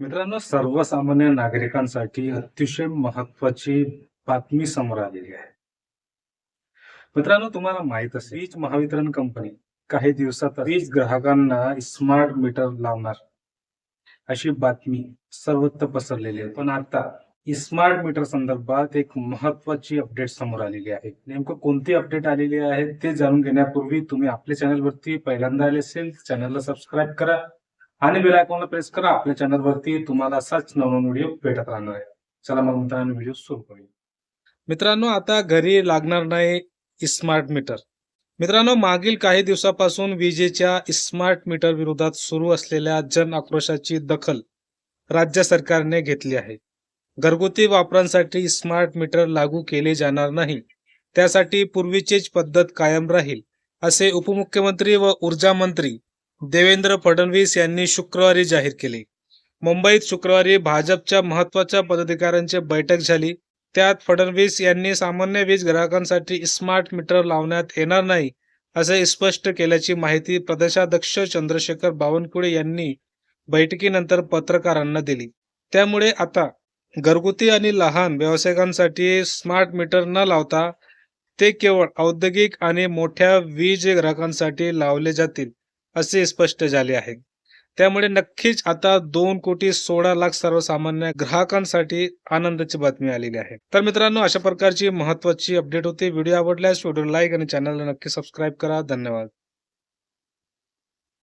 मित्रांनो सर्वसामान्य नागरिकांसाठी अतिशय महत्वाची बातमी समोर आलेली आहे. मित्रांनो तुम्हाला माहीत असेल वीज महावितरण कंपनी काही दिवसात वीज ग्राहकांना स्मार्ट मीटर लावणार अशी बातमी सर्वत्र पसरलेली आहे. पण आता स्मार्ट मीटर संदर्भात एक महत्वाची अपडेट समोर आलेली आहे. नेमकं कोणती अपडेट आलेली आहे ते जाणून घेण्यापूर्वी तुम्ही आपल्या चॅनलवरती पहिल्यांदा आले असेल चॅनलला सबस्क्राईब करा. आणि बेल आयकॉनला प्रेस करा. आपल्या चॅनलवरती तुम्हाला असाच नवनवीन व्हिडिओ भेटत राहणार आहे. चला मग मित्रांनो व्हिडिओ सुरू करूया. मित्रांनो आता घरी लागणार नाही स्मार्ट मीटर मित्रांनो मागील काही दिवसापासून विजेच्या स्मार्ट मीटर विरोधात सुरू असलेल्या जन आक्रोशाची दखल राज्य सरकारने घेतली आहे. घरगुती वापरांसाठी स्मार्ट मीटर लागू केले जाणार नाही. त्यासाठी पूर्वीचीच पद्धत कायम राहील असे उपमुख्यमंत्री व ऊर्जा मंत्री देवेंद्र फडणवीस यांनी शुक्रवारी जाहीर केली. मुंबईत शुक्रवारी भाजपच्या महत्त्वाच्या पदाधिकाऱ्यांची बैठक झाली. त्यात फडणवीस यांनी सामान्य वीज ग्राहकांसाठी स्मार्ट मीटर लावण्यात येणार नाही असे स्पष्ट केल्याची माहिती प्रदेशाध्यक्ष चंद्रशेखर बावनकुळे यांनी बैठकीनंतर पत्रकारांना दिली. त्यामुळे आता घरगुती आणि लहान व्यावसायिकांसाठी स्मार्ट मीटर न लावता ते केवळ औद्योगिक आणि मोठ्या वीज ग्राहकांसाठी लावले जातील. असे स्पष्ट झाले आहे. त्यामुळे नक्कीच आता दोन कोटी सोळा लाख सर्वसामान्य ग्राहकांसाठी आनंदाची बातमी आलेली आहे. तर मित्रांनो अशा प्रकारची महत्वाची अपडेट होती. व्हिडिओ आवडल्यास व्हिडिओ लाईक आणि चॅनलला नक्की सबस्क्राईब करा. धन्यवाद.